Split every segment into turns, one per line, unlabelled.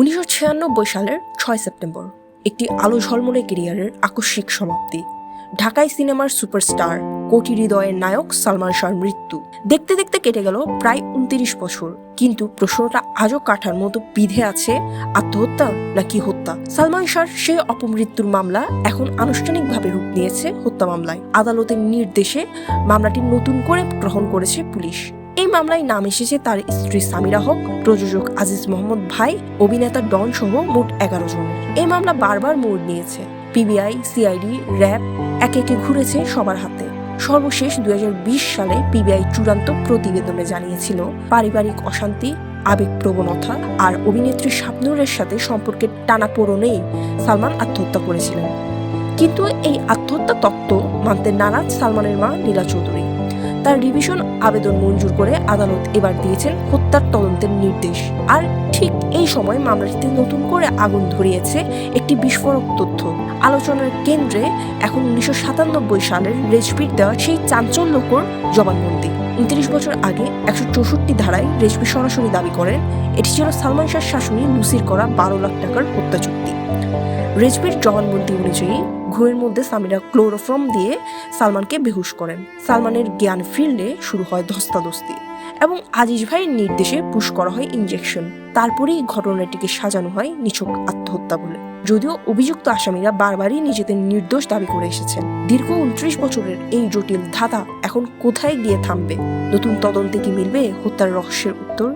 উনিশশো ছিয়ানব্বই সালের ছয় সেপ্টেম্বর, একটি আলো ঝলমলে কেরিয়ারের আকস্মিক সমাপ্তি। ঢাকায় সিনেমার সুপারস্টার, কোটি হৃদয়ের নায়ক সালমান শাহর মৃত্যু। দেখতে দেখতে কেটে গেল প্রায় উনত্রিশ বছর, কিন্তু প্রশ্নটা আজও কাঠার মতো বিধে আছে, আত্মহত্যা নাকি হত্যা? সালমান শাহর সেই অপমৃত্যুর মামলা এখন আনুষ্ঠানিকভাবে রূপ নিয়েছে হত্যা মামলায়। আদালতের নির্দেশে মামলাটি নতুন করে গ্রহণ করেছে পুলিশ। মামলায় নাম এসেছে তার স্ত্রী সামিরা হক, প্রযোজক আজিজ মোহাম্মদ ভাই, অভিনেতা ডন সহ মোট এগারো জনের এই মামলা বারবার মোড় নিয়েছে। পিবিআই, সিআইডি, র্যাব একে একে ঘুরেছে সবার হাতে। সর্বশেষ দুই হাজার বিশ সালে পিবিআই চূড়ান্ত প্রতিবেদনে জানিয়েছিল, পারিবারিক অশান্তি আবেগ প্রবণতা আর অভিনেত্রী শাবনুরের সাথে সম্পর্কের টানাপোড়নেই সালমান আত্মহত্যা করেছিলেন। কিন্তু এই আত্মহত্যা তত্ত্ব মানতে নারাজ সালমানের মা নীলা চৌধুরী। তার রিভিশন আবেদন মঞ্জুর করে আদালত এবার দিয়েছেন হত্যার তদন্তের নির্দেশ। আর ঠিক এই সময় মামলাটিতে নতুন করে আগুন ধরিয়েছে একটি বিস্ফোরক তথ্য। আলোচনার কেন্দ্রে এখন উনিশশো সাতানব্বই সালের রেজবির দেওয়া সেই চাঞ্চল্যকর জবানবন্দি। উনত্রিশ বছর আগে একশো চৌষট্টি ধারায় রেজবি সরাসরি দাবি করেন, এটি ছিল সালমান শাহ শাশুড়ি লুসির করা বারো লাখ টাকার হত্যা চুক্তি। রেজবির জবানবন্দি অনুযায়ী ঘুমের মধ্যে সামিরা ক্লোরোফর্ম দিয়ে সালমানকে বেহুশ করেন। সালমানের জ্ঞান ফিরলে শুরু হয় ধস্তাধস্তি এবং আজিজ ভাইয়ের নির্দেশে পুশ করা হয় ইঞ্জেকশন তারপরেই ঘটনাটিকে সাজানো হয় নিছক আত্মহত্যা বলে। যদিও অভিযুক্ত আসামিরা বারবারই নিজেদের নির্দোষ দাবি করে এসেছেন। দীর্ঘ উনত্রিশ বছরের এই জটিল ধাঁধা এখন কোথায় গিয়ে থামবে? নতুন তদন্তে কি মিলবে হত্যার রহস্যের উত্তর?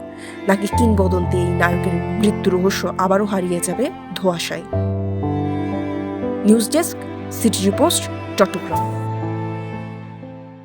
নাকি কিংবদন্তি এই নায়কের মৃত্যু রহস্য আবারও হারিয়ে যাবে ধোয়াশায়? News desk city post Chattogram